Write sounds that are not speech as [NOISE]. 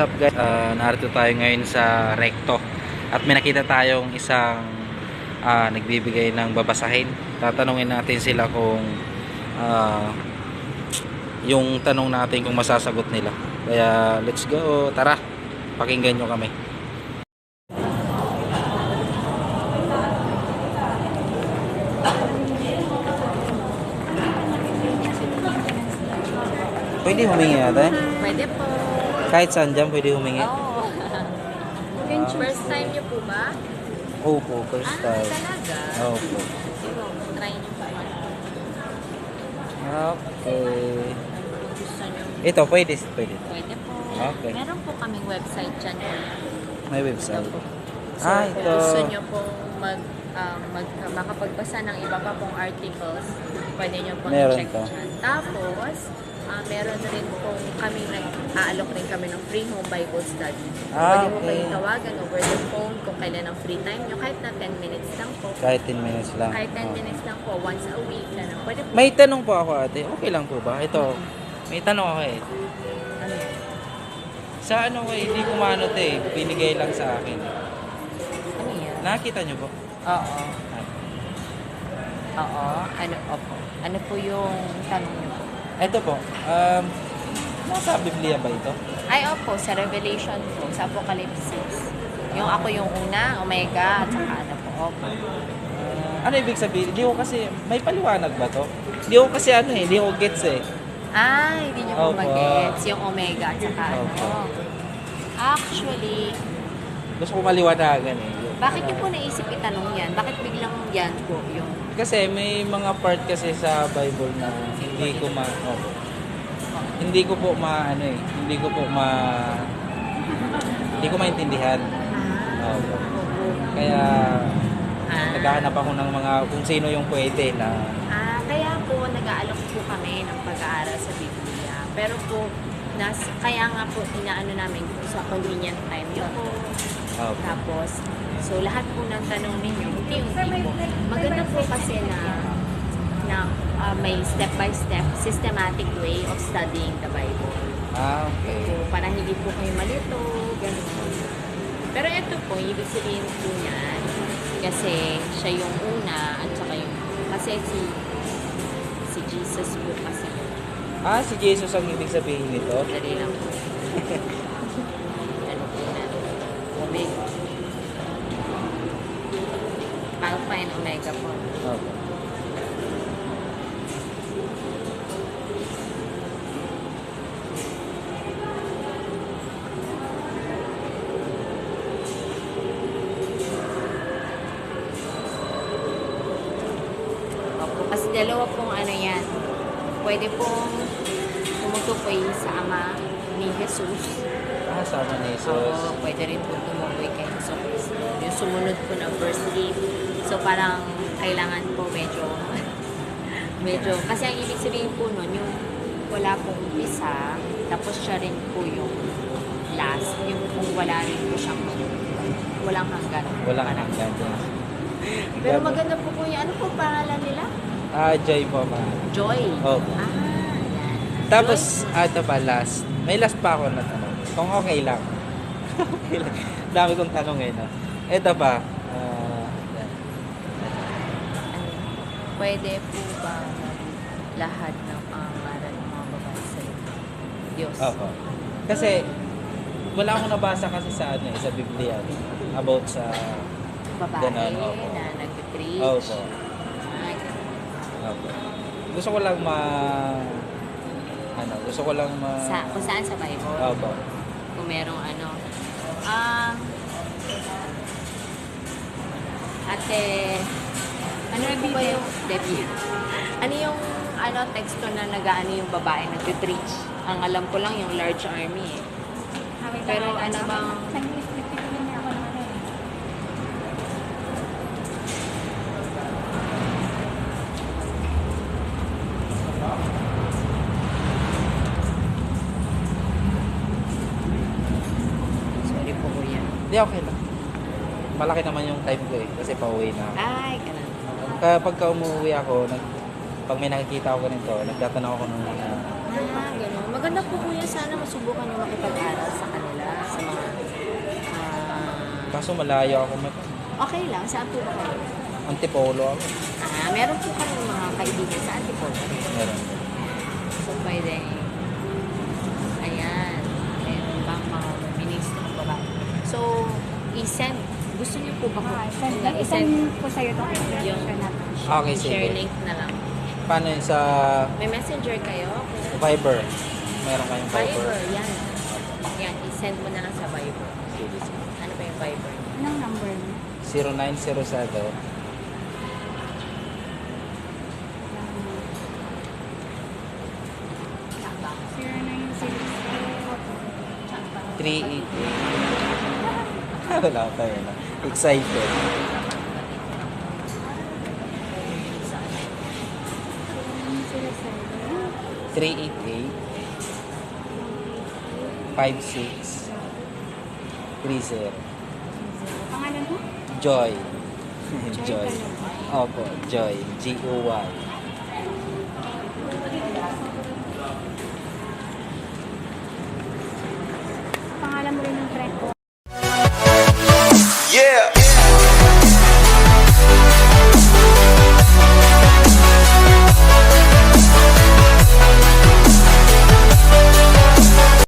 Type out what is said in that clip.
Up guys? Ah, narito tayo ngayon sa Recto at may nakita tayong isang ah, nagbibigay ng babasahin. Tatanungin natin sila kung ah, yung tanong natin kung masasagot nila. Kaya let's go, tara, pakinggan nyo kami. Pwede humingi ate? Pwede po. Kahit saan dyan pwede humingi? Oo. First time niyo po ba? Opo, first Ah, time. talaga? Opo. Siguro, try niyo po. Okay. Kung gusto niyo, Ito, pwede, pwede. pwede po. Okay. Meron po kaming website dyan. May website. So, Ah, kung ito. gusto niyo po mag, um, mag, makapagbasa ng iba pa pong articles, pwede niyo pong Meron check to. dyan. Tapos, ah, meron rin pong kami nag-aalok rin kami ng free home Bible study. Ah, pwede mo okay. kayong tawagan over the phone kung kailan ang free time niyo, kahit na 10 minutes lang po. Kahit 10 minutes lang. Kahit 10 Oh. minutes lang po, once a week lang. Pwede po. May tanong po ako ate. Okay lang po ba? Ito. May tanong ako eh. Ano? Sa ano ko eh, hindi ko maano to eh. Binigay lang sa akin. Ano yan? Nakita nyo po? Oo. Oo. Ano, opo. Ano po yung tanong niyo po? Ito po. Um, nasa Biblia ba ito? Ay, opo. Sa Revelation po. Sa Apocalypse 6. Yung ako yung una, Omega, at saka ano po. Opo. Ano ibig sabihin? Hindi ko kasi, may paliwanag ba to? Hindi ko kasi ano eh, hindi ko gets eh. Ah, hindi niyo po Opo. mag-gets. Yung Omega, at saka ano. Opo. Actually, Gusto ko maliwanagan eh. bakit niyo po naisip itanong yan? Bakit biglang yan po yung... Kasi may mga part kasi sa Bible na hindi ko ma oh, hindi ko po ma ano eh, hindi ko po ma hindi ko maintindihan. Opo. Kaya ah. naghahanap ako ng mga kung sino yung pwede na Ah, kaya po nag-aalok po kami ng pag-aaral sa Biblia. Pero po, nas, kaya nga po inaano namin po sa convenient time yun. Opo. Tapos, so lahat po ng tanong ninyo, unti-unti po. Maganda po kasi na na ah, may step-by-step, systematic way of studying the Bible. Ah, okay. So, para hindi po kayo malito, gano'n. Pero ito po, ibig sabihin po niyan, kasi siya yung una, at saka yung, kasi si, si Jesus po kasi, Ah, si Jesus ang ibig sabihin nito. dali lang po. ano po na, Omega. Alpha Omega po. Opo. Opo, kasi dalawa pong ano yan. Pwede pong tumutukoy sa Ama ni Jesus. Ah, sama ni Jesus. Oo, pwede rin po tumukoy kay Jesus. Yung sumunod po ng verse 8. So parang kailangan po medyo [LAUGHS] medyo kasi ang ibig sabihin po nun yung wala pong umpisa tapos siya rin po yung last yung kung wala rin po siyang walang hanggan Walang Parang- hanggan. [LAUGHS] pero maganda po po yan ano po pangalan nila? Ah, Joy po ma. Joy Opo. ah yan Tapos, ah, ito pa, last. May last pa ako na tanong. Kung okay lang. [LAUGHS] okay lang. Dami kong tanong eh, no? Ito pa. ah, yan. ano, pwede po ba lahat ng pangalan ng mga babae sa Diyos? Opo. Kasi, wala akong nabasa kasi sa ano eh, sa Biblia about sa Babae opo. na nag-preach. Opo. Ay, Opo. Gusto ko lang ma ano, gusto ko lang ma sa, kung saan sa Bible? Opo. Kung merong ano. Um, ate, ano po ba yung, Debbie? Ano yung ano, teksto na nag-ano yung babae nag-preach? Ang alam ko lang yung large army eh. Pero ano bang, sorry po kuya. Hindi, okay lang. Malaki naman yung time ko eh, kasi pauwi na. Ay, ganun. Kaya pagka umuwi ako, nag, pag may nakikita ako ganito, nagtatanong ako ng mga Ah, ganun. Maganda po kuya, sana masubukan niyo makipag-aral sa kanila. sa mga ah, Kaso malayo ako mag okay lang, saan po ba kayo? Antipolo ako. Ah, meron po kami mga kaibigan sa Antipolo. Meron. So, pwede. Ayan. Meron bang mga ministro pa ba? So, i-send. Niyo po ba ko? Ah, send, i-send po sa'yo ito. Yung- Okay, sige. share link na lang. Paano yun sa May messenger kayo? Viber? Meron kayong Viber? Viber, yan. Yan, i-send mo na lang sa Viber. Sige, sige. Ano pa yung Viber? Anong number mo? 0907 388 wala tayo na. Excited. Three eight eight five six three zero. Pangalan mo? Joy. Joy. [LAUGHS] Opo, Joy. G-O-Y. Pangalan mo rin ng friend ko?